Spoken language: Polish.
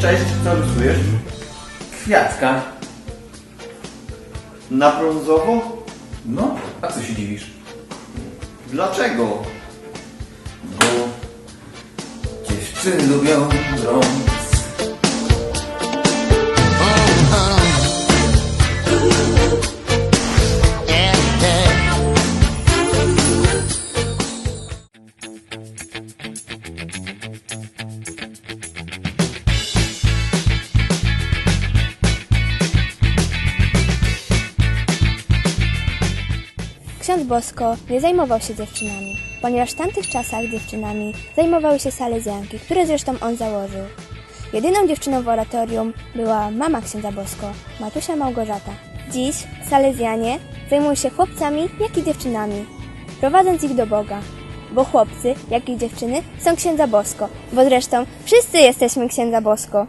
Cześć, co rysujesz? Kwiatka. Na brązowo? No, a co się dziwisz? Dlaczego? Bo dziewczyny lubią brąz. Ksiądz Bosko nie zajmował się dziewczynami, ponieważ w tamtych czasach dziewczynami zajmowały się salezjanki, które zresztą on założył. Jedyną dziewczyną w oratorium była mama księdza Bosko, Matusia Małgorzata. Dziś salezjanie zajmują się chłopcami, jak i dziewczynami, prowadząc ich do Boga. Bo chłopcy, jak i dziewczyny są księdza Bosko, bo zresztą wszyscy jesteśmy księdza Bosko.